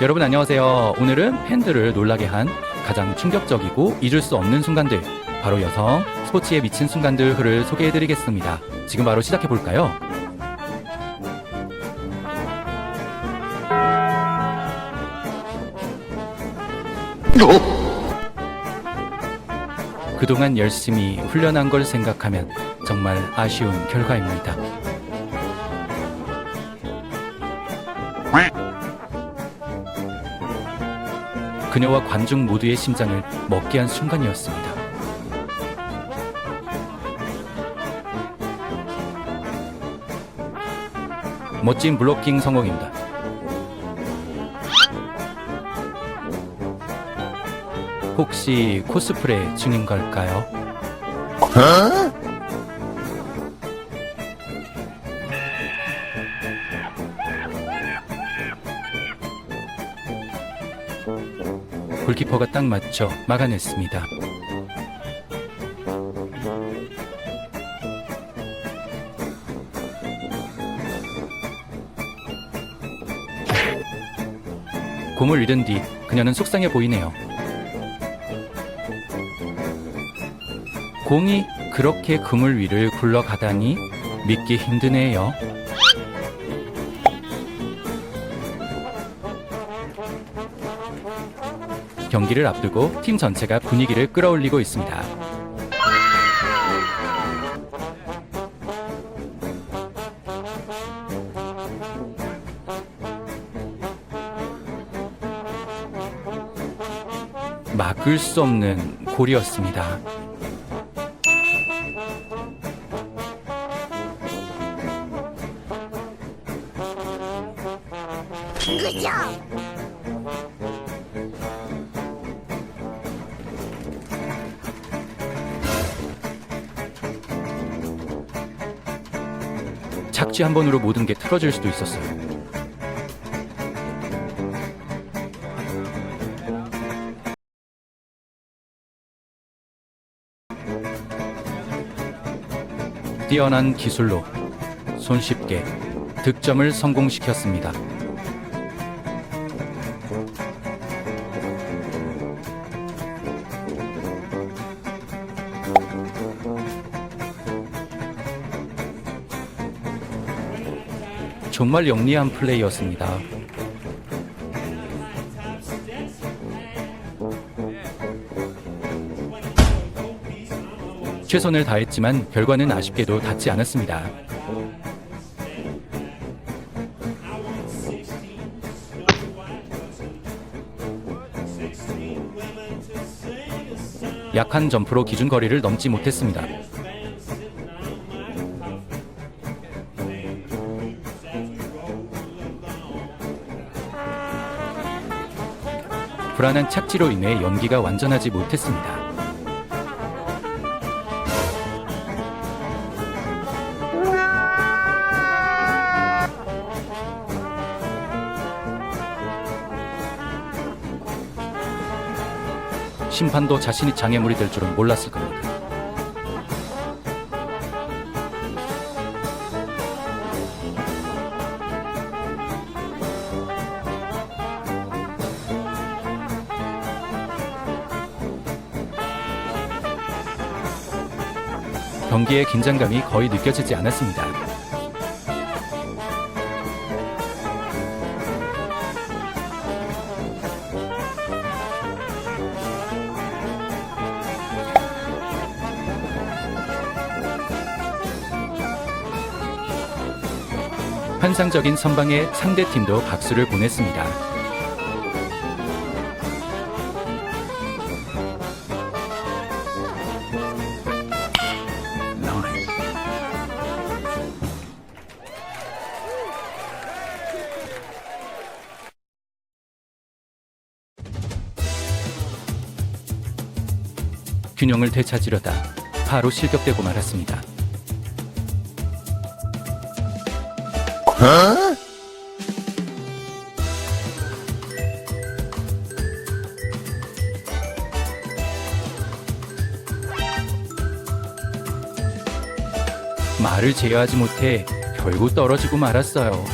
여러분 안녕하세요. 오늘은 팬들을 놀라게 한 가장 충격적이고 잊을 수 없는 순간들, 바로 여성 스포츠에 미친 순간들을 소개해드리겠습니다. 지금 바로 시작해 볼까요? 그동안 열심히 훈련한 걸 생각하면 정말 아쉬운 결과입니다. 그녀와 관중 모두의 심장을 먹게 한 순간이었습니다. 멋진 블로킹 성공입니다. 혹시 코스프레 중인 걸까요? 골키퍼가 딱 맞춰 막아냈습니다. 공을 잃은 뒤 그녀는 속상해 보이네요. 공이 그렇게 그물 위를 굴러가다니 믿기 힘드네요. 경기를 앞두고 팀 전체가 분위기를 끌어올리고 있습니다. 막을 수 없는 골이었습니다. 그죠? 착지 한 번으로 모든 게 틀어질 수도 있었어요. 뛰어난 기술로 손쉽게 득점을 성공시켰습니다. 정말 영리한 플레이였습니다. 최선을 다했지만 결과는 아쉽게도 닿지 않았습니다. 약한 점프로 기준 거리를 넘지 못했습니다. 불안한 착지로 인해 연기가 완전하지 못했습니다. 심판도 자신이 장애물이 될 줄은 몰랐을 겁니다. 경기의 긴장감이 거의 느껴지지 않았습니다. 환상적인 선방에 상대팀도 박수를 보냈습니다. 균형을 되찾으려다 바로 실격되고 말았습니다. 말을 제어하지 못해 결국 떨어지고 말았어요.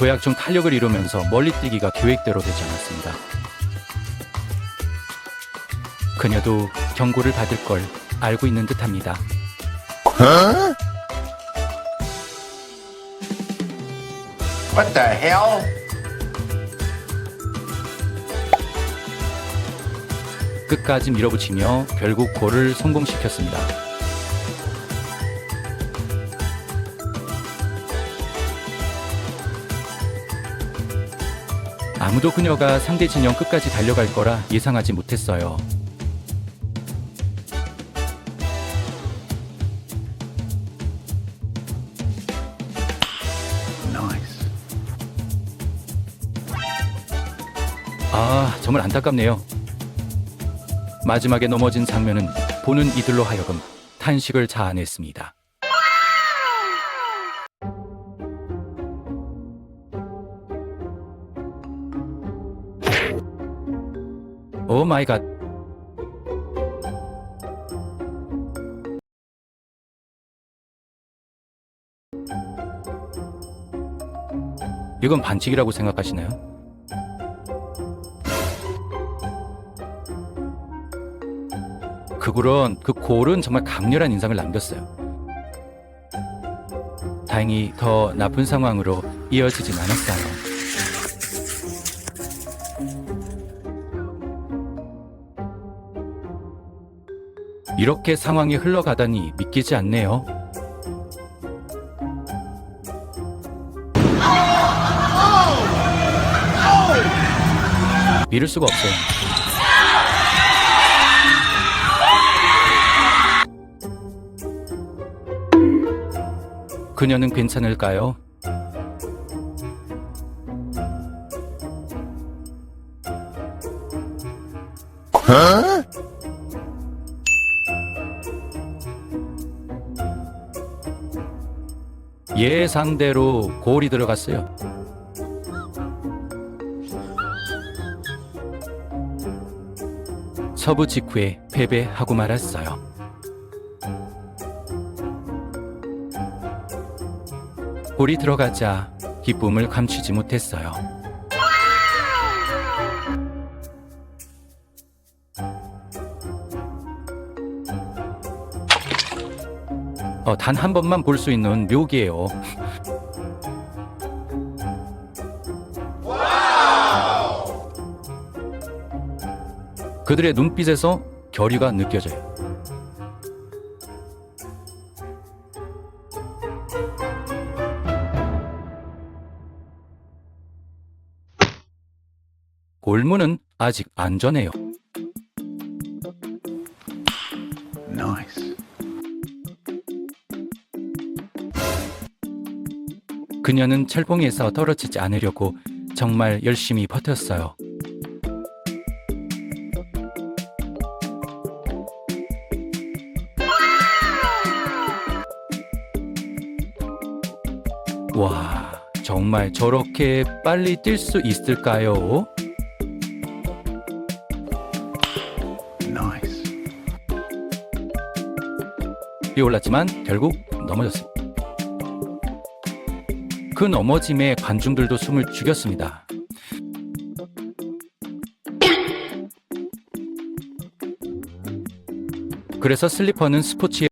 도약 중 탄력을 이루면서 멀리 뛰기가 계획대로 되지 않았습니다. 그녀도 경고를 받을 걸 알고 있는 듯합니다. What the hell? 끝까지 밀어붙이며 결국 골을 성공시켰습니다. 아무도 그녀가 상대 진영 끝까지 달려갈 거라 예상하지 못했어요. 아, 정말 안타깝네요. 마지막에 넘어진 장면은 보는 이들로 하여금 탄식을 자아냈습니다. 오 마이 갓. 이건 반칙이라고 생각하시나요? 그 골은 그 골은 정말 강렬한 인상을 남겼어요. 다행히 더 나쁜 상황으로 이어지진 않았어요. 이렇게 상황이 흘러가다니 믿기지 않네요. 믿을 수가 없어요. 그녀는 괜찮을까요? 예상대로 골이 들어갔어요. 서부 직후에 패배하고 말았어요. 골이 들어가자 기쁨을 감추지 못했어요. 어, 단 한 번만 볼 수 있는 묘기예요. 그들의 눈빛에서 결의가 느껴져요. 골문은 아직 안전해요. 그녀는 철봉에서 떨어지지 않으려고 정말 열심히 버텼어요. 와, 정말 저렇게 빨리 뛸 수 있을까요? Nice. 뛰어올랐지만 결국 넘어졌습니다. 그 넘어짐에 관중들도 숨을 죽였습니다. 그래서 슬리퍼는 스포츠의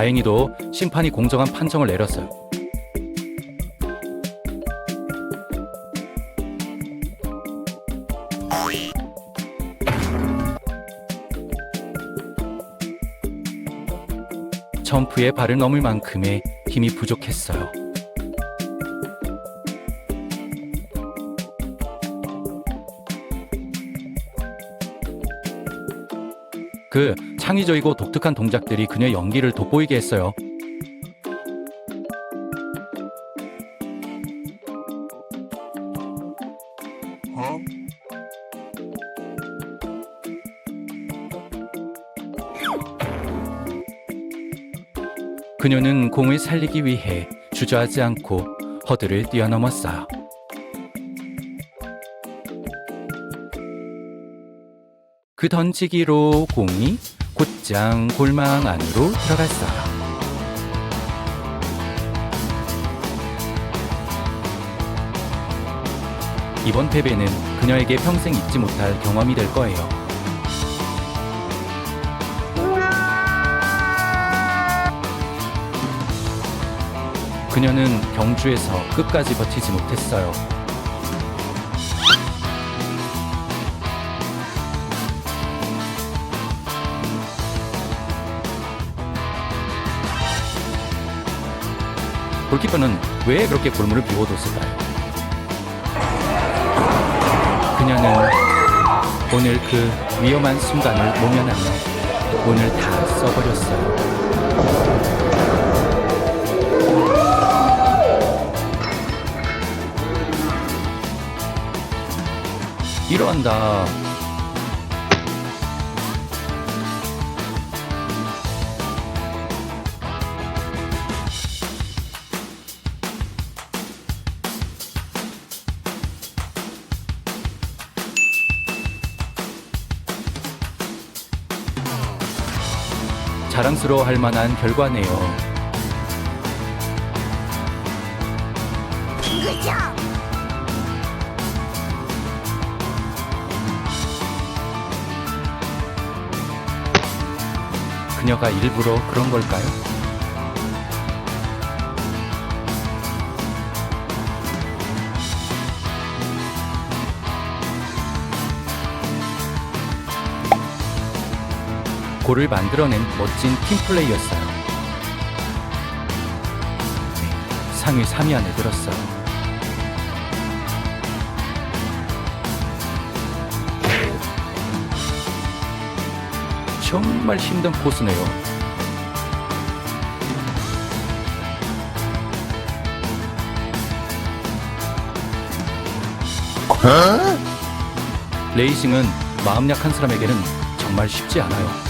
다행히도 심판이 공정한 판정을 내렸어요. 점프에 발을 넘을 만큼의 힘이 부족했어요. 그 창의적이고 독특한 동작들이 그녀의 연기를 돋보이게 했어요. 그녀는 공을 살리기 위해 주저하지 않고 허들을 뛰어넘었어요. 그 던지기로 공이 곧장 골망 안으로 들어갔어요. 이번 패배는 그녀에게 평생 잊지 못할 경험이 될 거예요. 그녀는 경주에서 끝까지 버티지 못했어요. 골키퍼는 왜 그렇게 골문을 비워뒀을까요? 그녀는 오늘 그 위험한 순간을 모면하며 오늘 다 써버렸어요. 이런다. 자랑스러워 할 만한 결과네요. 그녀가 일부러 그런 걸까요? 골을 만들어낸 멋진 팀플레이였어요. 네, 상위 3위 안에 들었어요. 정말 힘든 포스네요. 레이싱은 마음 약한 사람에게는 정말 쉽지 않아요.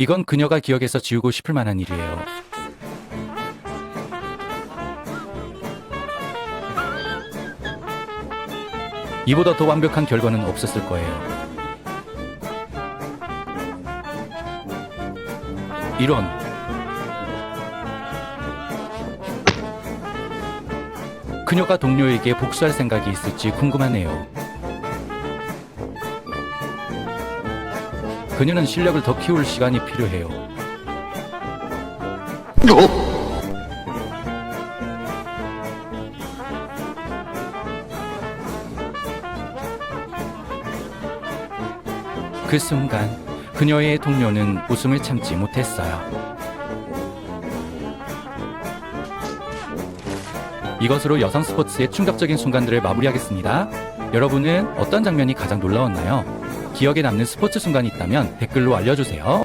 이건 그녀가 기억에서 지우고 싶을 만한 일이에요. 이보다 더 완벽한 결과는 없었을 거예요. 이런 그녀가 동료에게 복수할 생각이 있을지 궁금하네요. 그녀는 실력을 더 키울 시간이 필요해요. 그 순간 그녀의 동료는 웃음을 참지 못했어요. 이것으로 여성 스포츠의 충격적인 순간들을 마무리하겠습니다. 여러분은 어떤 장면이 가장 놀라웠나요? 기억에 남는 스포츠 순간이 있다면 댓글로 알려주세요.